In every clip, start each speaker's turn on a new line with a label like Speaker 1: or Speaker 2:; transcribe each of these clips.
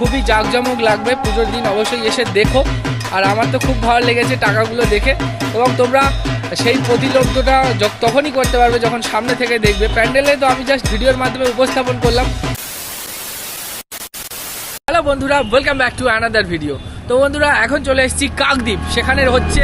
Speaker 1: খুবই জাঁকজমক লাগবে পুজোর দিন অবশ্যই এসে দেখো আর আমার তো খুব ভালো লেগেছে টাকাগুলো দেখে এবং তোমরা সেই প্রতিলব্ধটা তখনই করতে পারবে যখন সামনে থেকে দেখবে প্যান্ডেলে তো আমি জাস্ট ভিডিওর মাধ্যমে উপস্থাপন করলাম হ্যালো বন্ধুরা welcome back to another video তো বন্ধুরা এখন চলে এসেছি কাকদ্বীপ সেখানের হচ্ছে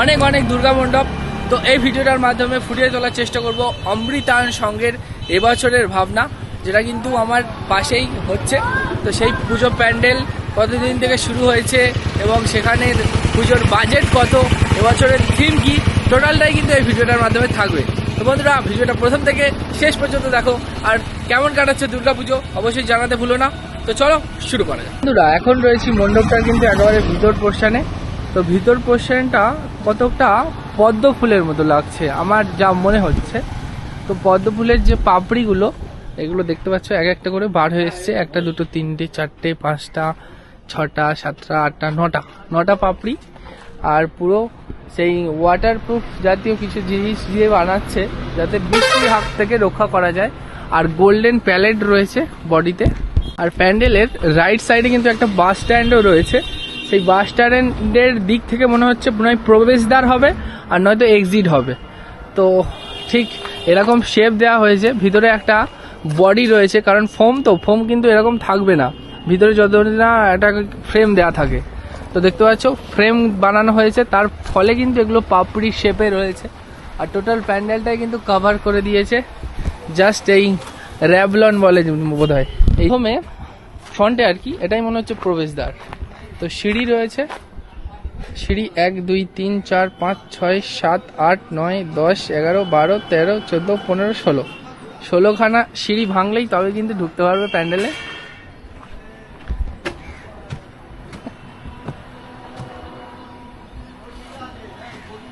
Speaker 1: অনেক অনেক দুর্গা মণ্ডপ তো এই ভিডিওটার মাধ্যমে ফুটিয়ে তোলার চেষ্টা করব অমৃতায়ন সঙ্গের এবছরের ভাবনা যেটা কিন্তু আমার পাশেই হচ্ছে তো সেই পুজো প্যান্ডেল কতদিন থেকে শুরু হয়েছে এবং সেখানের পুজোর বাজেট কত এবছরের থিম কী টোটালটাই কিন্তু এই ভিডিওটার মাধ্যমে থাকবে তো বন্ধুরা ভিডিওটা প্রথম থেকে শেষ পর্যন্ত দেখো আর কেমন কাটাচ্ছে দুর্গা পুজো অবশ্যই জানাতে ভুলো না তো চলো শুরু করা যাক বন্ধুরা এখন রয়েছি মণ্ডপটা কিন্তু একেবারে ভিতর পোর্শানে তো ভিতর পোর্শনটা কতটা পদ্ম ফুলের মতো লাগছে আমার যা মনে হচ্ছে তো পদ্ম ফুলের যে পাপড়িগুলো এগুলো দেখতে পাচ্ছ এক একটা করে বার হয়ে এসছে একটা দুটো তিনটে চারটে পাঁচটা ছটা সাতটা আটটা নটা নটা পাপড়ি আর পুরো সেই ওয়াটারপ্রুফ জাতীয় কিছু জিনিস দিয়ে বানাচ্ছে যাতে বৃষ্টির হাত থেকে রক্ষা করা যায় আর গোল্ডেন প্যালেট রয়েছে বডিতে আর প্যান্ডেলের রাইট সাইডে কিন্তু একটা বাস স্ট্যান্ডও রয়েছে সেই বাস স্ট্যান্ডের দিক থেকে মনে হচ্ছে নয় প্রবেশদ্বার হবে আর নয়তো এক্সিট হবে তো ঠিক এরকম শেপ দেওয়া হয়েছে ভিতরে একটা বডি রয়েছে কারণ ফোম তো ফোম কিন্তু এরকম থাকবে না ভিতরে যত না একটা ফ্রেম দেওয়া থাকে তো দেখতে পাচ্ছ ফ্রেম বানানো হয়েছে তার ফলে কিন্তু এগুলো পাপড়ি শেপে রয়েছে আর টোটাল প্যান্ডেলটাই কিন্তু কভার করে দিয়েছে জাস্ট এই র্যাবলন বলে বোধ হয় এই হোমে ফ্রন্টে আর কি এটাই মনে হচ্ছে প্রবেশদ্বার তো সিঁড়ি রয়েছে সিঁড়ি এক দুই তিন চার পাঁচ ছয় সাত আট নয় দশ এগারো বারো তেরো চোদ্দো পনেরো ষোলো ষোলোখানা সিঁড়ি ভাঙলেই তবে কিন্তু ঢুকতে পারবে প্যান্ডেলে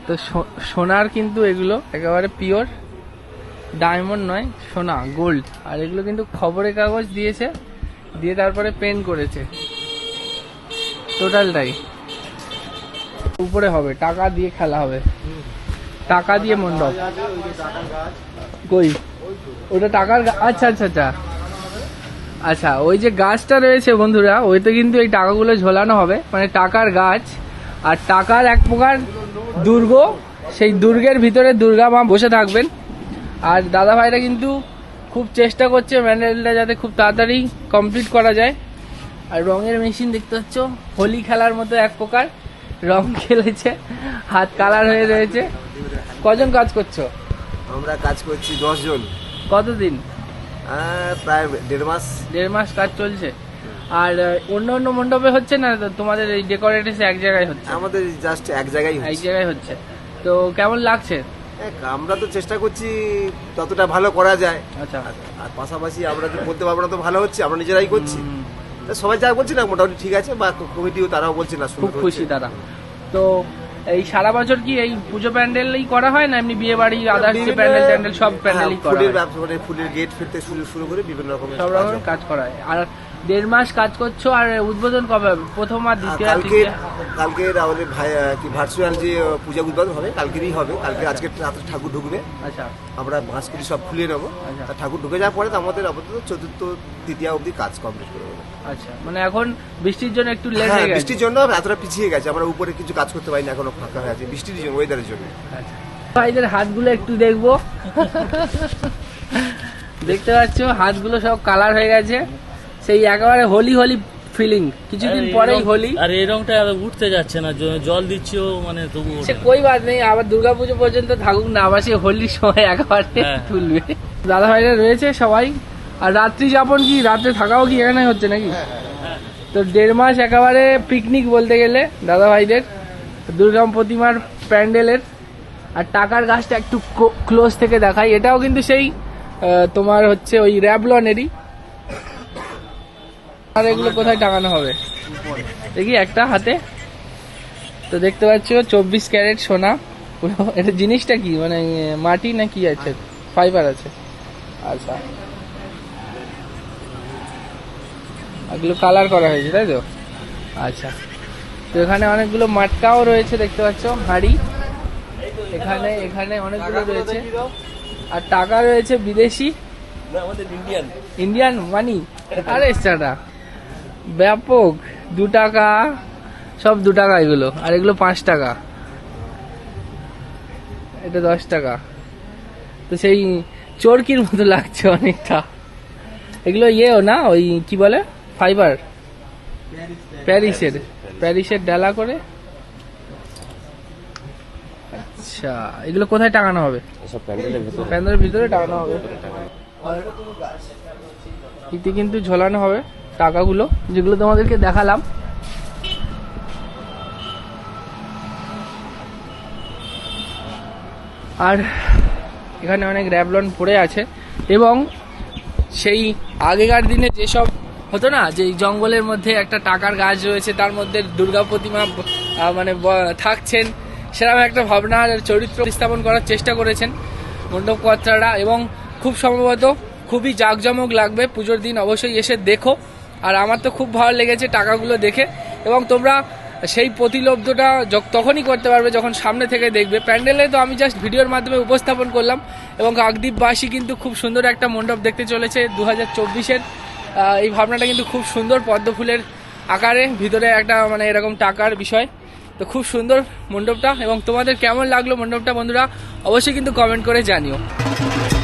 Speaker 1: তো সোনার কিন্তু এগুলো একেবারে পিওর ডায়মন্ড নয় সোনা গোল্ড আর এগুলো কিন্তু খবরের কাগজ দিয়েছে দিয়ে তারপরে পেন্ট করেছে টোটালটাই উপরে হবে টাকা দিয়ে খেলা হবে টাকা দিয়ে মণ্ডপ কই ওটা টাকার আচ্ছা আচ্ছা আচ্ছা আচ্ছা ওই যে গাছটা রয়েছে বন্ধুরা ওইতে কিন্তু এই টাকাগুলো ঝোলানো হবে মানে টাকার গাছ আর টাকার এক প্রকার দুর্গ সেই দুর্গের ভিতরে দুর্গা মা বসে থাকবেন আর দাদা ভাইরা কিন্তু খুব চেষ্টা করছে ম্যান্ডেলটা যাতে খুব তাড়াতাড়ি কমপ্লিট করা যায় আর রঙের মেশিন দেখতে পাচ্ছ হোলি খেলার মতো এক প্রকার রং খেলেছে হাত কালার হয়ে রয়েছে কজন কাজ করছো
Speaker 2: আমরা কাজ করছি দশ জন কতদিন প্রায় দেড় মাস
Speaker 1: দেড় মাস কাজ চলছে আর অন্য অন্য মণ্ডপে হচ্ছে না তোমাদের এই ডেকোরেটিস এক জায়গায় হচ্ছে
Speaker 2: আমাদের জাস্ট এক জায়গায় এক
Speaker 1: জায়গায় হচ্ছে তো কেমন লাগছে
Speaker 2: আমরা তো চেষ্টা করছি ততটা ভালো করা যায় আচ্ছা আর পাশাপাশি আমরা তো বলতে পারবো না তো ভালো হচ্ছে আমরা নিজেরাই করছি সবাই যা বলছি না মোটামুটি ঠিক আছে বা কমিটিও তারাও বলছে না
Speaker 1: খুব খুশি তারা তো এই সারা বছর কি এই পুজো প্যান্ডেলই করা হয় না এমনি বিয়ে বাড়ি আদার্স যে প্যান্ডেল ট্যান্ডেল সব হ্যাঁ, প্যান্ডেলই করা
Speaker 2: হয় মানে ফুলের ব্যবসা করে ফুলের গেট ফিরতে শুরু শুরু করে বিভিন্ন রকমের সব
Speaker 1: রকমের কাজ করা হয় আর দেড় মাস কাজ করছো আর উদ্বোধন কবে প্রথম আর দ্বিতীয় কালকে
Speaker 2: কালকে আমাদের ভাই কি ভার্চুয়াল যে পূজা উদ্বোধন হবে কালকেরই হবে কালকে আজকে রাতে ঠাকুর ঢুকবে আচ্ছা আমরা ভাঁজ করে সব খুলে নেবো আচ্ছা। ঠাকুর ঢুকে যাওয়ার পরে আমাদের আপাতত চতুর্থ তৃতীয় অবধি কাজ কমপ্লিট করে
Speaker 1: আচ্ছা মানে এখন বৃষ্টির জন্য একটু লেট হ্যাঁ, হয়ে
Speaker 2: বৃষ্টির জন্য এতটা পিছিয়ে গেছে আমরা উপরে কিছু কাজ করতে পারি না এখনো ফাঁকা হয়ে আছে বৃষ্টির জন্য ওয়েদারের জন্য আচ্ছা
Speaker 1: ভাইদের হাতগুলো একটু দেখবো দেখতে পাচ্ছ হাতগুলো সব কালার হয়ে গেছে সেই একেবারে হোলি হোলি ফিলিং কিছুদিন পরেই হোলি
Speaker 2: আর এই রংটা উঠতে যাচ্ছে না জল দিচ্ছি ও মানে তবু
Speaker 1: সে কই বাদ নেই আবার দুর্গাপুজো পর্যন্ত থাকুক না আবার সেই হোলির সময় একেবারে হ্যাঁ, হ্যাঁ। তুলবে দাদা ভাইরা রয়েছে সবাই আর রাত্রি যাপন কি রাত্রে থাকাও কি এখানে হচ্ছে নাকি হ্যাঁ, তো দেড় মাস একেবারে পিকনিক বলতে গেলে দাদা ভাইদের দুর্গা প্রতিমার প্যান্ডেলের আর টাকার গাছটা একটু ক্লোজ থেকে দেখাই এটাও কিন্তু সেই তোমার হচ্ছে ওই র্যাবলনেরই আর এগুলো কোথায় টাঙানো হবে দেখি একটা হাতে তো দেখতে পাচ্ছ চব্বিশ ক্যারেট সোনা এটা জিনিসটা কি মানে মাটি না কি আছে ফাইবার আছে আচ্ছা এগুলো কালার করা হয়েছে তাই তো আচ্ছা তো এখানে অনেকগুলো মাটকাও রয়েছে দেখতে পাচ্ছ হাড়ি এখানে এখানে অনেকগুলো রয়েছে আর টাকা রয়েছে বিদেশি ইন্ডিয়ান ইন্ডিয়ান মানি আরে স্টাটা ব্যাপক দু টাকা সব দু টাকা এগুলো আর এগুলো পাঁচ টাকা এটা দশ টাকা তো সেই চরকির মতো লাগছে অনেকটা এগুলো ইয়েও না ওই কি বলে ফাইবার প্যারিসের প্যারিসের ডালা করে আচ্ছা এগুলো কোথায় টাঙানো হবে প্যান্ডেলের ভিতরে টাঙানো হবে কিন্তু ঝোলানো হবে টাকাগুলো যেগুলো তোমাদেরকে দেখালাম আর এখানে অনেক র্যাবলন পড়ে আছে এবং সেই আগেকার দিনে যেসব হতো না যে জঙ্গলের মধ্যে একটা টাকার গাছ রয়েছে তার মধ্যে দুর্গা প্রতিমা মানে থাকছেন সেরকম একটা ভাবনা চরিত্র স্থাপন করার চেষ্টা করেছেন মণ্ডপকর্তারা এবং খুব সম্ভবত খুবই জাঁকজমক লাগবে পুজোর দিন অবশ্যই এসে দেখো আর আমার তো খুব ভালো লেগেছে টাকাগুলো দেখে এবং তোমরা সেই প্রতিলব্ধটা তখনই করতে পারবে যখন সামনে থেকে দেখবে প্যান্ডেলে তো আমি জাস্ট ভিডিওর মাধ্যমে উপস্থাপন করলাম এবং কাকদ্বীপবাসী কিন্তু খুব সুন্দর একটা মণ্ডপ দেখতে চলেছে দু হাজার এই ভাবনাটা কিন্তু খুব সুন্দর পদ্ম ফুলের আকারে ভিতরে একটা মানে এরকম টাকার বিষয় তো খুব সুন্দর মণ্ডপটা এবং তোমাদের কেমন লাগলো মণ্ডপটা বন্ধুরা অবশ্যই কিন্তু কমেন্ট করে জানিও